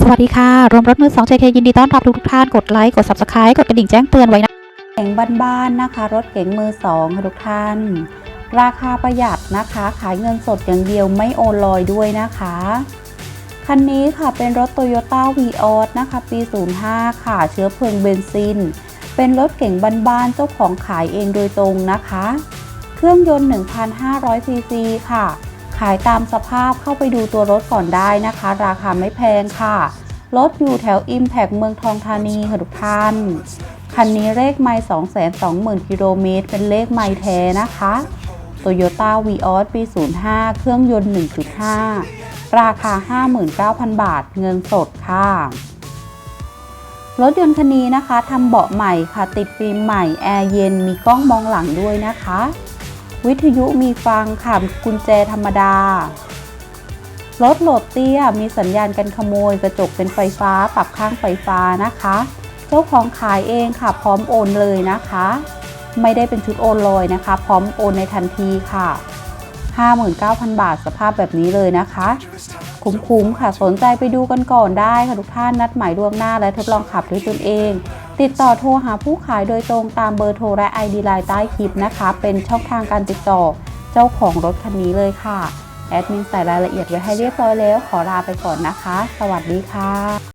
สวัสดีค่ะ รวมรถมือ2 JK ยินดีต้อนรับทุกท่านกดไลค์ กด Subscribe กดกระดิ่งแจ้งเตือนไว้นะเก๋งบ้านๆนะคะ รถเก๋งมือสองค่ะทุกท่าน ราคาประหยัดนะคะ ขายเงินสดอย่างเดียวไม่โอนลอยด้วยนะคะ คันนี้ค่ะเป็นรถ Toyota v ีออนะคะปี 05 ค่ะ เชื้อเพลิงเบนซิน เป็นรถเก๋งบ้านๆเจ้าของขายเองโดยตรงนะคะ เครื่องยนต์ 1,500ซีซีค่ะ ขายตามสภาพเข้าไปดูตัวรถก่อนได้นะคะ ราคาไม่แพงค่ะ รถอยู่แถว Impact เมืองทองธานีค่ะทุกท่าน คันนี้เลขไม่220,000กิโลเมตรเป็นเลขไม่แท้นะคะ Toyota v ีออสปี 05 เครื่องยนต์ 1.5 ราคา 59,000 บาทเงินสดค่ะ รถยนต์คันนี้นะคะทำเบาะใหม่ค่ะ ติดฟิล์มใหม่ แอร์เย็น มีกล้องมองหลังด้วยนะคะ วิทยุมีฟังค่ะกุญแจธรรมดารถโหลดเตี้ยมีสัญญาณกันขโมย กระจกเป็นไฟฟ้าปรับข้างไฟฟ้านะคะ เจ้าของขายเองค่ะ พร้อมโอนเลยนะคะ ไม่ได้เป็นชุดโอนลอยนะคะ พร้อมโอนในทันทีค่ะ 59,000 บาทสภาพแบบนี้เลยนะคะ คุ้มๆค่ะสนใจไปดูกันก่อนได้ค่ะทุกท่านนัดหมายล่วงหน้าและทดลองขับด้วยตนเอง ติดต่อโทรหาผู้ขายโดยตรงตามเบอร์โทรและ ID ไลน์ใต้คลิปนะคะ เป็นช่องทางการติดต่อเจ้าของรถคันนี้เลยค่ะ แอดมินใส่รายละเอียดไว้ให้เรียบร้อยแล้ว ขอลาไปก่อนนะคะ สวัสดีค่ะ